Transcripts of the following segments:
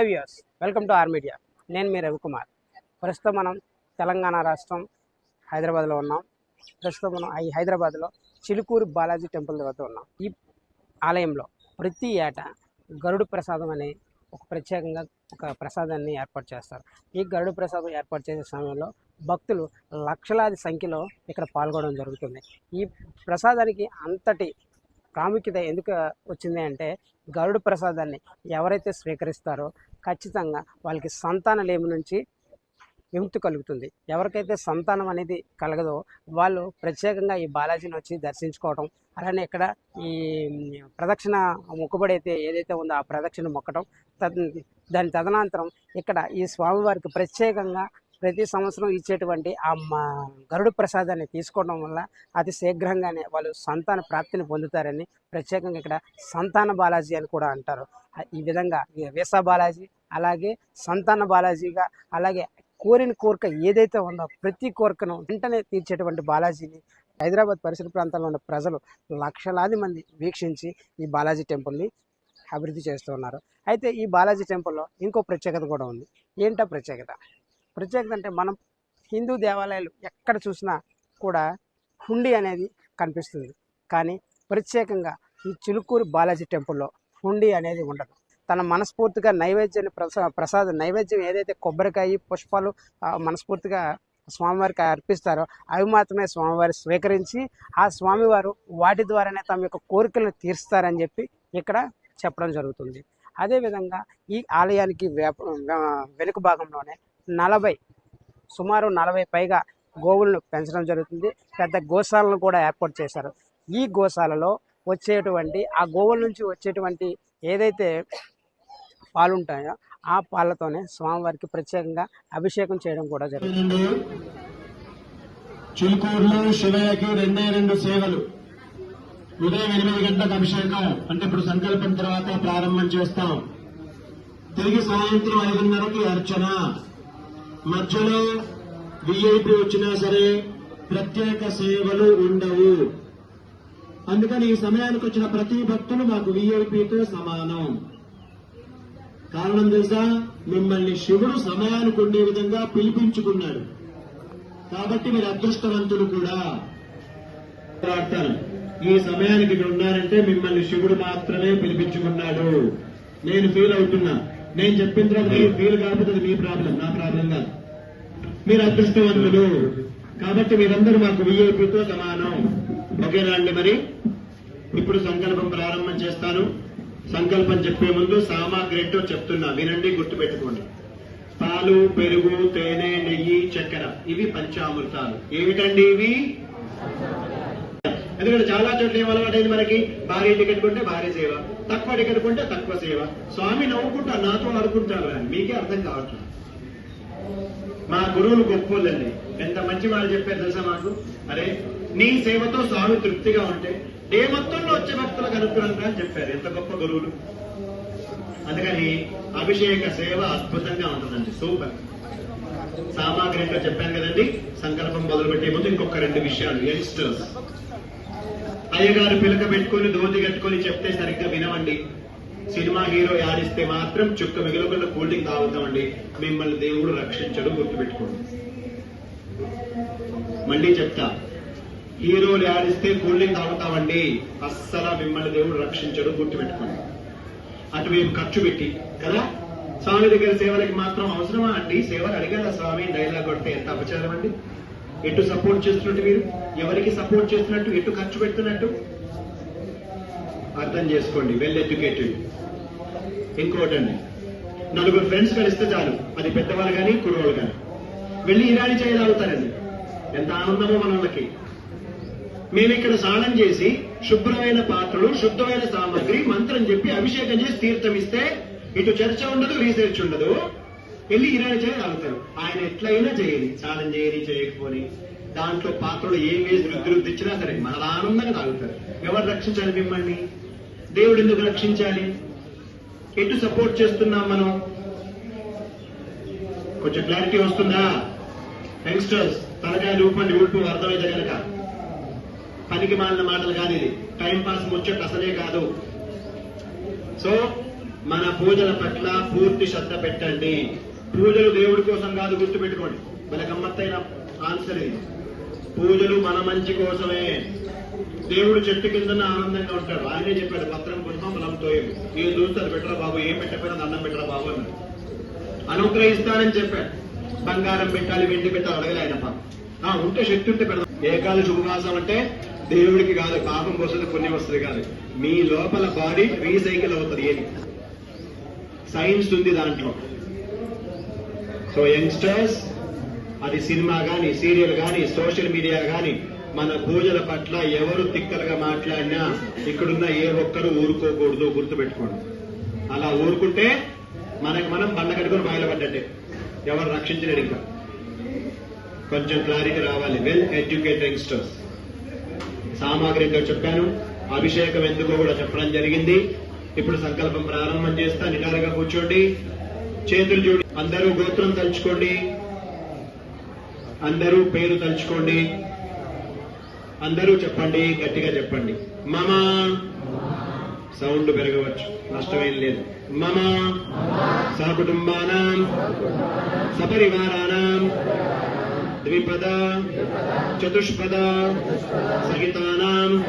Hi welcome to R media నేను మీ రవికుమార్. ప్రస్తుతం మనం తెలంగాణ రాష్ట్రం హైదరాబాద్లో ఉన్నాం. ప్రస్తుతం మనం ఈ హైదరాబాద్లో చిలుకూరు బాలాజీ టెంపుల్ వద్ద ఉన్నాం. ఈ ఆలయంలో ప్రతి ఏటా గరుడు ప్రసాదం అనే ఒక ప్రత్యేకంగా ఒక ప్రసాదాన్ని ఏర్పాటు చేస్తారు. ఈ గరుడు ప్రసాదం ఏర్పాటు చేసే సమయంలో భక్తులు లక్షలాది సంఖ్యలో ఇక్కడ పాల్గొనడం జరుగుతుంది. ఈ ప్రసాదానికి అంతటి ప్రాముఖ్యత ఎందుకు వచ్చింది అంటే గరుడు ప్రసాదాన్ని ఎవరైతే స్వీకరిస్తారో ఖచ్చితంగా వాళ్ళకి సంతాన లేమి నుంచి విముక్తి కలుగుతుంది. ఎవరికైతే సంతానం అనేది కలగదో వాళ్ళు ప్రత్యేకంగా ఈ బాలాజీని వచ్చి దర్శించుకోవటం అలానే ఇక్కడ ఈ ప్రదక్షిణ మొక్కుబడి అయితే ఏదైతే ఉందో ఆ ప్రదక్షిణ మొక్కటం తద్ దాని తదనంతరం ఇక్కడ ఈ స్వామివారికి ప్రత్యేకంగా ప్రతి సంవత్సరం ఇచ్చేటువంటి ఆ మా గరుడు ప్రసాదాన్ని తీసుకోవడం వల్ల అతి శీఘ్రంగానే వాళ్ళు సంతాన ప్రాప్తిని పొందుతారని ప్రత్యేకంగా ఇక్కడ సంతాన బాలాజీ అని కూడా అంటారు. ఈ విధంగా ఈ వీసా బాలాజీ అలాగే సంతాన బాలాజీగా అలాగే కోరిన కోరిక ఏదైతే ఉందో ప్రతి కోరికను వెంటనే తీర్చేటువంటి బాలాజీని హైదరాబాద్ పరిసర ప్రాంతాల్లో ఉన్న ప్రజలు లక్షలాది మంది వీక్షించి ఈ బాలాజీ టెంపుల్ని అభివృద్ధి చేస్తూ ఉన్నారు. అయితే ఈ బాలాజీ టెంపుల్లో ఇంకో ప్రత్యేకత కూడా ఉంది. ఏంటో ప్రత్యేకత? ప్రత్యేకత అంటే మనం హిందూ దేవాలయాలు ఎక్కడ చూసినా కూడా హుండీ అనేది కనిపిస్తుంది. కానీ ప్రత్యేకంగా ఈ చిలుకూరు బాలాజీ టెంపుల్లో హుండీ అనేది ఉండదు. తన మనస్ఫూర్తిగా నైవేద్యాన్ని ప్రసా ప్రసాద నైవేద్యం ఏదైతే కొబ్బరికాయ పుష్పాలు మనస్ఫూర్తిగా స్వామివారికి అర్పిస్తారో అవి మాత్రమే స్వామివారి స్వీకరించి ఆ స్వామివారు వాటి ద్వారానే తమ యొక్క కోరికలను తీరుస్తారని చెప్పి ఇక్కడ చెప్పడం జరుగుతుంది. అదేవిధంగా ఈ ఆలయానికి వేప వెనుక భాగంలోనే నలభై సుమారు నలభై పైగా గోవులను పెంచడం జరుగుతుంది. పెద్ద గోశాలను కూడా ఏర్పాటు చేశారు. ఈ గోశాలలో వచ్చేటువంటి ఆ గోవుల నుంచి వచ్చేటువంటి ఏదైతే పాలు ఉంటాయో ఆ పాలతోనే స్వామివారికి ప్రత్యేకంగా అభిషేకం చేయడం కూడా జరుగుతుంది. చిలుకూరులో శివయ్యకి రెండే రెండు సేవలు. ఉదయం ఎనిమిది గంటలకు అభిషేకం. అంటే ఇప్పుడు సంకల్పం తర్వాత ప్రారంభం చేస్తాం. తిరిగి సాయంత్రం ఐదున్నరకి అర్చన. మధ్యలో విఐపి వచ్చినా సరే ప్రత్యేక సేవలు ఉండవు. అందుకని ఈ సమయానికి వచ్చిన ప్రతి భక్తులు మాకు విఐపితో సమానం. కారణం తెలుసా? మిమ్మల్ని శివుడు సమయానికి ఉండే విధంగా పిలిపించుకున్నాడు. కాబట్టి మీరు అదృష్టవంతులు కూడా. ప్రార్థన. ఈ సమయానికి ఇక్కడ ఉన్నారంటే మిమ్మల్ని శివుడు మాత్రమే పిలిపించుకున్నాడు. నేను ఫీల్ అవుతున్నా. నేను చెప్పిన తర్వాత మీరు ఫీల్ కాకపోతే మీ ప్రాబ్లం నా ప్రాబ్లం కాదు. మీరు అదృష్టవంతులు. కాబట్టి మీరందరూ మాకు విఐపీతో సమానం. ఓకేనా అండి మరి. ఇప్పుడు సంకల్పం ప్రారంభం చేస్తాను. సంకల్పం చెప్పే ముందు సామాగ్రి ఏంటో చెప్తున్నా. వినండి గుర్తుపెట్టుకోండి. పాలు పెరుగు తేనె నెయ్యి చక్కెర. ఇవి పంచామృతాలు. ఏమిటండి ఇవి? ఎందుకంటే చాలా చోట్ల ఏం అలవాటైంది మనకి? భారీ టికెట్ కొంటే భారీ సేవ తక్కువ టికెట్ కొంటే తక్కువ సేవ. స్వామి నవ్వుకుంటా నాతో ఆడుకుంటారు అని మీకే అర్థం కావట్లేదు మా గురువులు గొప్పోళ్ళండి. ఎంత మంచి వాళ్ళు చెప్పారు తెలుసా మాకు? అరే నీ సేవతో స్వామి తృప్తిగా ఉంటే ఏ మొత్తంలో వచ్చే భక్తులకు అనుగ్రహంగా అని చెప్పారు. ఎంత గొప్ప గురువులు. అందుకని అభిషేక సేవ అద్భుతంగా ఉంటుందండి. సూపర్. సామాగ్రి చెప్పాను కదండి. సంకల్పం మొదలుపెట్టే ముందు ఇంకొక రెండు విషయాలు. యంగ్స్టర్స్ అయ్యగారు పిలక పెట్టుకొని దోతి కట్టుకొని చెప్తే సరిగ్గా వినవండి. సినిమా హీరో యాడిస్తే మాత్రం చుక్క మిగిలకుండా కూల్ డ్రింక్ తాగుతామండి. మిమ్మల్ని దేవుడు రక్షించడం గుర్తుపెట్టుకోండి. మళ్ళీ చెప్తా. హీరోలు యాడిస్తే కూల్ డ్రింక్ తాగుతామండి. అస్సలు మిమ్మల్ని దేవుడు రక్షించడు గుర్తుపెట్టుకోండి. మేము ఖర్చు పెట్టి కదా? స్వామి దగ్గర సేవలకి మాత్రం అవసరమా అండి? సేవలు అడిగారా స్వామి? డైలాగ్ కొడితే ఎంత అపచారం అండి? ఎటు సపోర్ట్ చేస్తున్నట్టు మీరు? ఎవరికి సపోర్ట్ చేస్తున్నట్టు? ఎటు ఖర్చు పెడుతున్నట్టు? అర్థం చేసుకోండి. వెల్ ఎడ్యుకేటెడ్ ఇంకోటండి. నలుగురు ఫ్రెండ్స్ కలిస్తే చాలు. అది పెద్దవాళ్ళు కానీ కుర్రోళ్ళు కానీ వెళ్ళి ఇరాని చేయగలుగుతారండి ఎంత ఆనందమో మనకి మేము ఇక్కడ స్నానం చేసి శుభ్రమైన పాత్రలు శుద్ధమైన సామాగ్రి మంత్రం చెప్పి అభిషేకం చేసి తీర్థం ఇస్తే ఇటు చర్చ ఉండదు రీసెర్చ్ ఉండదు. వెళ్ళి ఇరవై ఇరాని చేయగలుగుతారు ఆయన ఎట్లయినా చేయని స్నానం చేయని చేయకపోని. దాంట్లో పాత్రలు ఏం వేసి వృద్ధి రుద్ది ఇచ్చినా సరే మన ఆనందంగా తాగుతారు. ఎవరు రక్షించాలి మిమ్మల్ని? దేవుడు ఎందుకు రక్షించాలి? ఎటు సపోర్ట్ చేస్తున్నాం మనం? కొంచెం క్లారిటీ వస్తుందా? యంగ్స్టర్స్ తలకాయ రూపండి ఊడ్పు అర్థమైతే కనుక పనికి మాలిన మాటలు కానీ ఇది. టైం పాస్ ముచ్చట అసలే కాదు. సో మన పూజల పట్ల పూర్తి శ్రద్ధ పెట్టండి. పూజలు దేవుడి కోసం కాదు గుర్తుపెట్టుకోండి. మన గమ్మత్తైన ఆన్సర్ ఇది. పూజలు మన మంచి కోసమే. దేవుడు చెట్టు కింద ఆనందంగా ఉంటాడు. ఆయనే చెప్పాడు పత్రం పుష్పం ఫలంతో ఏం చూస్తారు? పెట్టరా బాబు ఏం పెట్టకపోయినా దండం పెట్టరా బాబు అన్నాడు. అనుగ్రహిస్తానని చెప్పాడు. బంగారం పెట్టాలి వెండి పెట్టాలి అడగలే ఆయన పాపం. ఆ, ఉంటే శక్తి ఉంటే పెడదాం. ఏకాలు శుభమాసం అంటే దేవుడికి కాదు పాపం వస్తుంది పుణ్యం వస్తుంది కాదు. మీ లోపల బాడీ రీసైకిల్ అవుతుంది. ఏది? సైన్స్ ఉంది దాంట్లో. సో యంగ్స్టర్స్ అది సినిమా కానీ సీరియల్ కానీ సోషల్ మీడియా కానీ మన పూజల పట్ల ఎవరు తిక్కలుగా మాట్లాడినా ఇక్కడున్న ఏ ఒక్కరు ఊరుకోకూడదు గుర్తుపెట్టుకోండి. అలా ఊరుకుంటే మనకు మనం బండ కట్టుకుని బయలుపడ్డట్టే ఎవరు రక్షించలేడు ఇంకా. కొంచెం క్లారిటీ రావాలి. వెల్ ఎడ్యుకేటెడ్ యంగ్స్టర్స్ సామాగ్రి చెప్పాను. అభిషేకం ఎందుకో కూడా చెప్పడం జరిగింది. ఇప్పుడు సంకల్పం ప్రారంభం చేస్తా. నిటారుగా కూర్చోండి. చేతులు చూడి అందరూ గోత్రం తలుచుకోండి. అందరూ పేరు తలుచుకోండి. అందరూ చెప్పండి గట్టిగా చెప్పండి. మమ. సౌండ్ పెరగవచ్చు. నష్టమేం లేదు. మమ. సహకుటుంబానాం. సపరివారాణం ద్విపద. చతుష్పద. సహితానాం.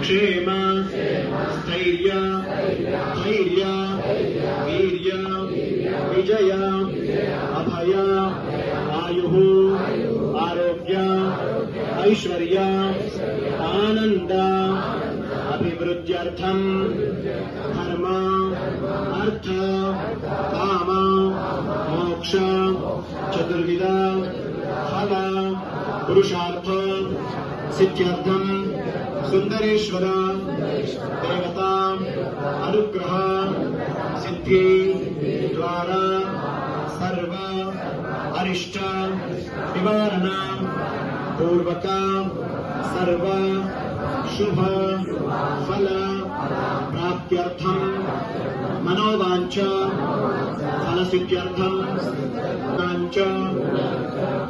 క్షేమ. స్థైర్య. ధైర్య. विजय। अभय। आयु। आरोग्य। ऐश्वर्य। आनंद अभिवृद्ध्यर्थम। धर्म। अर्थ। काम। मोक्ष। चतुर्विद फल। पुरुषार्थ। सिद्ध्यर्थ सुंदरेश्वर देवता। अनुग्रह। सिद्धि द्वारा सर्व अरिष्ट निवारण पूर्वक सर्व शुभ फल प्राप्त मनोवांच फल सिद्ध्यर्थम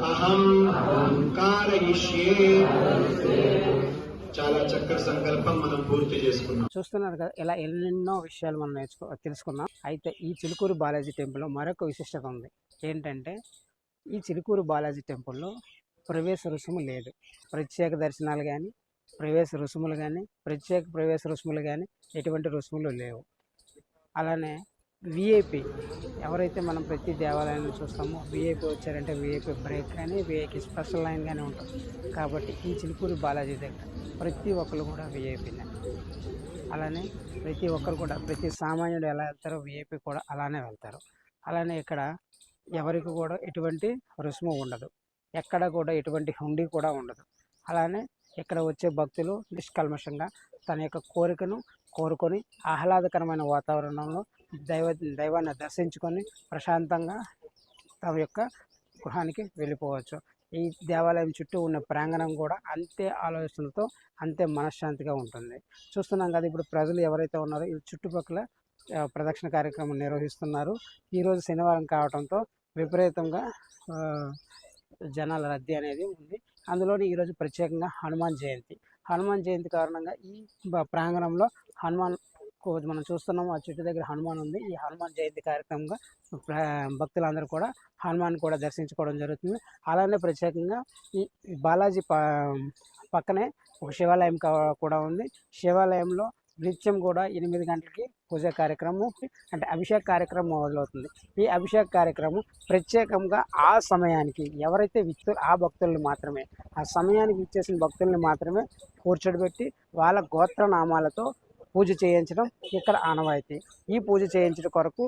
अहम कारयिष्ये। చాలా చక్కటి సంకల్పం మనం పూర్తి చేసుకున్నాం. చూస్తున్నారు కదా ఇలా ఎన్నెన్నో విషయాలు మనం నేర్చుకో తెలుసుకున్నాం అయితే ఈ చిలుకూరు బాలాజీ టెంపుల్లో మరొక విశిష్టత ఉంది. ఏంటంటే ఈ చిలుకూరు బాలాజీ టెంపుల్లో ప్రవేశ రుసుము లేదు. ప్రత్యేక దర్శనాలు కానీ ప్రవేశ రుసుములు కానీ ప్రత్యేక ప్రవేశ రుసుములు కానీ ఎటువంటి రుసుములు లేవు. అలానే విఐపి ఎవరైతే మనం ప్రతి దేవాలయాన్ని చూస్తామో విఐపి వచ్చారంటే విఐపి బ్రేక్ కానీ విఐపి స్పెషల్ లైన్ కానీ ఉంటుంది కాబట్టి ఈ చిలుకూరి బాలాజీ దగ్గర ప్రతి ఒక్కరు కూడా విఐపినే అలానే ప్రతి ఒక్కరు కూడా ప్రతి సామాన్యుడు ఎలా వెళ్తారో విఐపి కూడా అలానే వెళ్తారు. అలానే ఇక్కడ ఎవరికి కూడా ఎటువంటి రుసుము ఉండదు. ఎక్కడ కూడా ఎటువంటి హుండీ కూడా ఉండదు. అలానే ఇక్కడ వచ్చే భక్తులు నిష్కల్మషంగా తన యొక్క కోరికను కోరుకొని ఆహ్లాదకరమైన వాతావరణంలో దైవ దైవాన్ని దర్శించుకొని ప్రశాంతంగా తమ యొక్క గృహానికి వెళ్ళిపోవచ్చు. ఈ దేవాలయం చుట్టూ ఉన్న ప్రాంగణం కూడా అంతే ఆలోచనలతో అంతే మనశ్శాంతిగా ఉంటుంది. చూస్తున్నాం కదా ఇప్పుడు ప్రజలు ఎవరైతే ఉన్నారో ఈ చుట్టుపక్కల ప్రదక్షిణ కార్యక్రమం నిర్వహిస్తున్నారు. ఈరోజు శనివారం కావడంతో విపరీతంగా జనాల రద్దీ అనేది ఉంది. అందులోని ఈరోజు ప్రత్యేకంగా హనుమాన్ జయంతి. హనుమాన్ జయంతి కారణంగా ఈ ప్రాంగణంలో హనుమాన్ కో- మనం చూస్తున్నాం ఆ చెట్టు దగ్గర హనుమాన్ ఉంది. ఈ హనుమాన్ జయంతి కార్యక్రమంగా ప్ర- భక్తులందరూ కూడా హనుమాన్ కూడా దర్శించుకోవడం జరుగుతుంది. అలానే ప్రత్యేకంగా ఈ బాలాజీ పక్కనే ఒక శివాలయం కూడా ఉంది. శివాలయంలో నిత్యం కూడా ఎనిమిది గంటలకి పూజ కార్యక్రమం అంటే అభిషేక కార్యక్రమం మొదలవుతుంది. ఈ అభిషేక కార్యక్రమం ప్రత్యేకంగా ఆ సమయానికి ఎవరైతే వ్యక్తులు ఆ భక్తుల్ని మాత్రమే ఆ సమయానికి ఇచ్చేసిన భక్తుల్ని మాత్రమే కూర్చోబెట్టి వాళ్ళ గోత్ర నామాలతో పూజ చేయించడం ఇక్కడ ఆనవాయితీ. ఈ పూజ చేయించడం కొరకు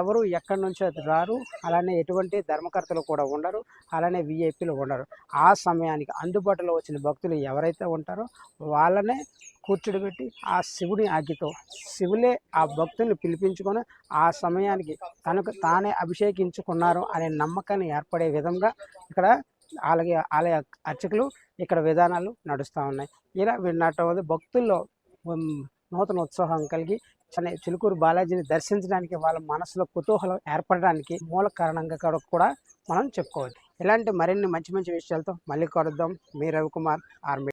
ఎవరు ఎక్కడి నుంచో రారు అలానే ఎటువంటి ధర్మకర్తలు కూడా ఉండరు అలానే విఐపీలు ఉండరు. ఆ సమయానికి అందుబాటులో వచ్చిన భక్తులు ఎవరైతే ఉంటారో వాళ్ళనే కూర్చోబెట్టి ఆ శివుడి ఆజ్ఞతో శివులే ఆ భక్తుల్ని పిలిపించుకొని ఆ సమయానికి తనకు తానే అభిషేకించుకున్నారు అనే నమ్మకాన్ని ఏర్పడే విధంగా ఇక్కడ అలాగే ఆలయ అర్చకులు ఇక్కడ విధానాలు నడుస్తూ ఉన్నాయి. ఇలా విన్నట్టు భక్తుల్లో నూతన ఉత్సాహం కలిగి చెన్నై చిలుకూరు బాలాజీని దర్శించడానికి వాళ్ళ మనసులో కుతూహలం ఏర్పడడానికి మూల కారణంగా కూడా మనం చెప్పుకోవచ్చు. ఇలాంటి మరిన్ని మంచి మంచి విషయాలతో మళ్ళీ కలుద్దాం. మీ రవికుమార్ ఆర్మీ